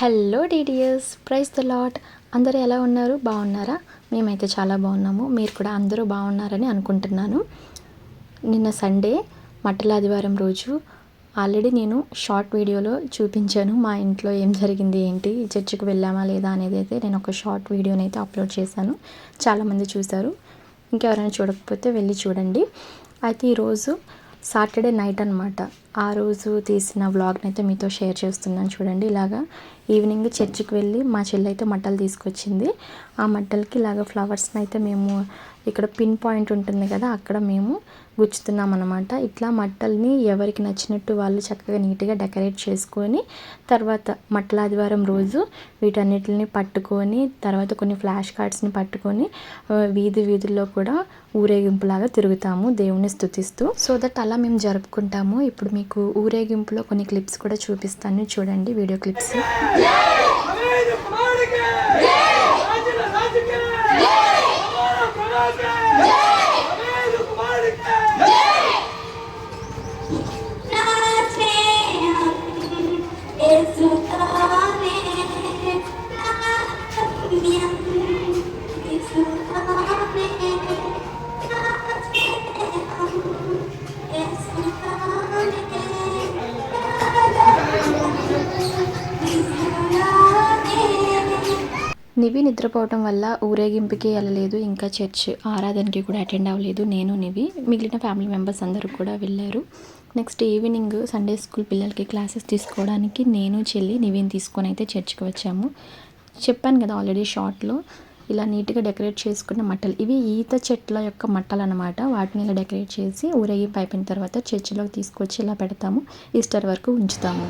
Hello డీడియస్ price the lot అందరూ ఎలా ఉన్నారు? బాగున్నారా? మేమైతే చాలా బాగున్నాము. మీరు కూడా అందరూ బాగున్నారని అనుకుంటున్నాను. నిన్న సండే మట్టల ఆదివారం రోజు ఆల్రెడీ నేను షార్ట్ వీడియోలో చూపించాను. మా ఇంట్లో ఏం జరిగింది ఏంటి చర్చికి వెళ్ళామా లేదా అనేది అయితే నేను ఒక షార్ట్ వీడియోని అయితే అప్లోడ్ చేశాను. చాలామంది చూశారు. ఇంకెవరైనా చూడకపోతే వెళ్ళి చూడండి. అయితే ఈరోజు సాటర్డే నైట్ అనమాట ఆ రోజు తీసిన వ్లాగ్ని అయితే మీతో షేర్ చేస్తున్నాను చూడండి. ఇలాగా ఈవినింగ్ చర్చికి వెళ్ళి మా చెల్లి అయితే మట్టలు తీసుకొచ్చింది. ఆ మట్టలకి ఇలాగ ఫ్లవర్స్ని అయితే మేము ఇక్కడ పిన్ పాయింట్ ఉంటుంది కదా అక్కడ మేము గుచ్చుతున్నాం అనమాట ఇట్లా మట్టల్ని ఎవరికి నచ్చినట్టు వాళ్ళు చక్కగా నీట్గా డెకరేట్ చేసుకొని తర్వాత మట్టల ఆదివారం రోజు వీటన్నిటిని పట్టుకొని తర్వాత కొన్ని ఫ్లాష్ కార్డ్స్ని పట్టుకొని వీధి వీధుల్లో కూడా ఊరేగింపులాగా తిరుగుతాము. దేవుణ్ణి స్థుతిస్తూ సో దట్ అలా మేము జరుపుకుంటాము. ఇప్పుడు మీకు ఊరేగింపులో కొన్ని క్లిప్స్ కూడా చూపిస్తాను. చూడండి వీడియో క్లిప్స్. నివి నిద్రపోవటం వల్ల ఊరేగింపుకి వెళ్ళలేదు ఇంకా చర్చ్ ఆరాధనకి కూడా అటెండ్ అవ్వలేదు. నేను నివి మిగిలిన ఫ్యామిలీ మెంబర్స్ అందరూ కూడా వెళ్ళారు. నెక్స్ట్ ఈవినింగ్ సండే స్కూల్ పిల్లలకి క్లాసెస్ తీసుకోవడానికి నేను చెల్లి నివిని తీసుకొని అయితే చర్చ్కి వచ్చాము. చెప్పాను కదా ఆల్రెడీ షార్ట్లో ఇలా నీట్గా డెకరేట్ చేసుకున్న మట్టలు. ఇవి ఈత చెట్ల యొక్క మట్టలు అనమాట వాటిని ఇలా డెకరేట్ చేసి ఊరేగింపు అయిపోయిన తర్వాత చర్చిలోకి తీసుకొచ్చి ఇలా పెడతాము. ఈస్టర్ వరకు ఉంచుతాము.